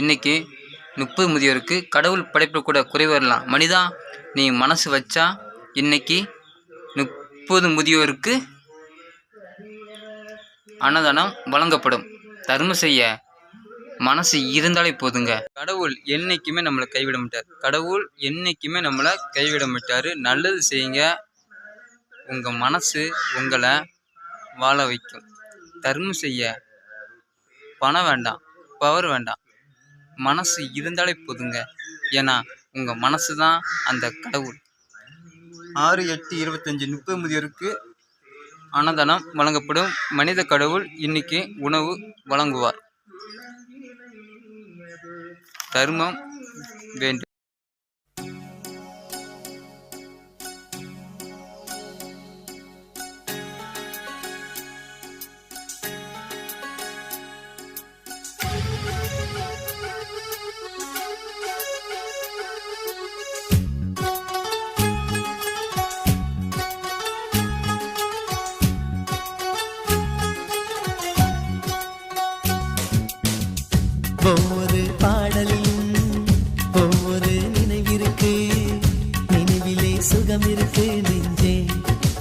இன்னைக்கு முப்பது முதியோருக்கு கடவுள் படைப்பு கூட குறை வரலாம். மனிதா நீ மனசு வச்சா இன்னைக்கு முப்பது முதியோருக்கு அன்னதானம் வழங்கப்படும். தர்மம் செய்ய மனசு இருந்தாலே போதுங்க. கடவுள் என்னைக்குமே நம்மளை கைவிட மாட்டார். கடவுள் என்னைக்குமே நம்மளை கைவிட மாட்டார். நல்லது செய்யுங்க. உங்கள் மனசு உங்களை வாழ வைக்கும். தர்மம் செய்ய பணம் வேண்டாம் பவர் வேண்டாம். மனசு இருந்தாலே போதுங்க. ஏன்னா உங்கள் மனசு தான் அந்த கடவுள். ஆறு எட்டு இருபத்தஞ்சி முப்பது முதியோருக்கு அன்னதானம் வழங்கப்படும். மனித கடவுள் இன்னைக்கு உணவு வழங்குவார். தர்மம் வேண்டும். ஒவ்வொரு பாடலிலும் ஒவ்வொரு நினைவிருக்கு நினைவிலே சுகம் இருக்கு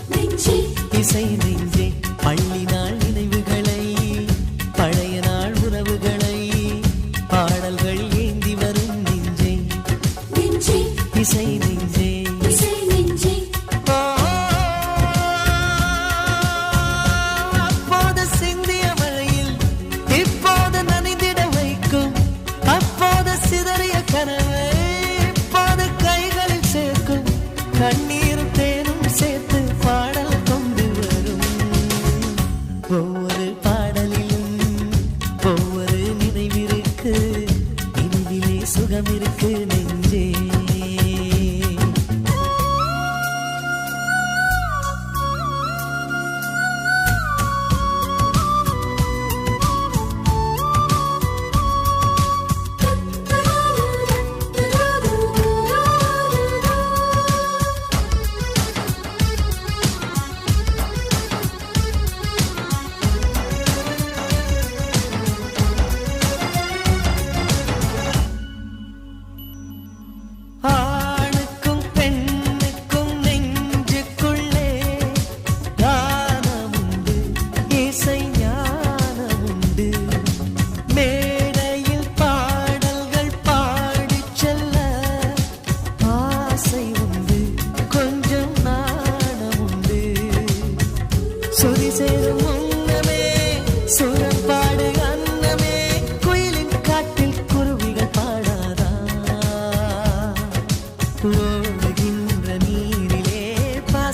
நெஞ்சே. இசை நெஞ்சே. பள்ளி நாள் நினைவுகளை பழைய நாள் உறவுகளை பாடல்கள் ஏந்தி வரும் நெஞ்சே. நெஞ்சே. இசை நெஞ்சே. நினைவிலே சுகம் இருக்கு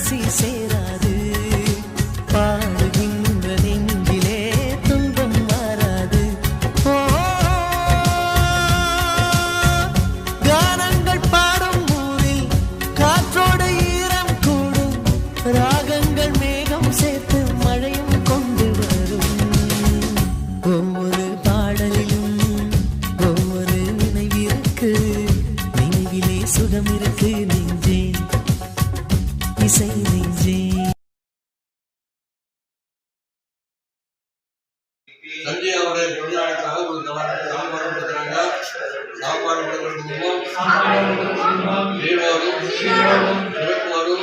பாசி சேராது. பாடுகின்ற நெஞ்சிலே துன்பம் மாறாது கானங்கள் பாடும் ஊரில் காற்றோடு ஈரம் கூடும். ராகங்கள் மேகம் சேர்த்து மழையும் கொண்டு வரும். ஒவ்வொரு பாடலிலும் ஒவ்வொரு நினைவிருக்கு நினைவிலே சுகம் இருக்கு. நீ சந்தியாவுடைய பிறந்தநாளுக்காக ஒரு சாப்பாடு கொடுக்குறாங்க சாப்பாடு கொடுக்கறதுக்கும் வீடோடும் சிறப்போடும்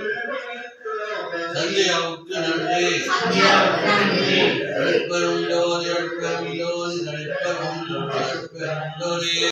சந்தியாவுக்கு நன்றி. நடைபெறும் நடைபெறும் நடைபெறும்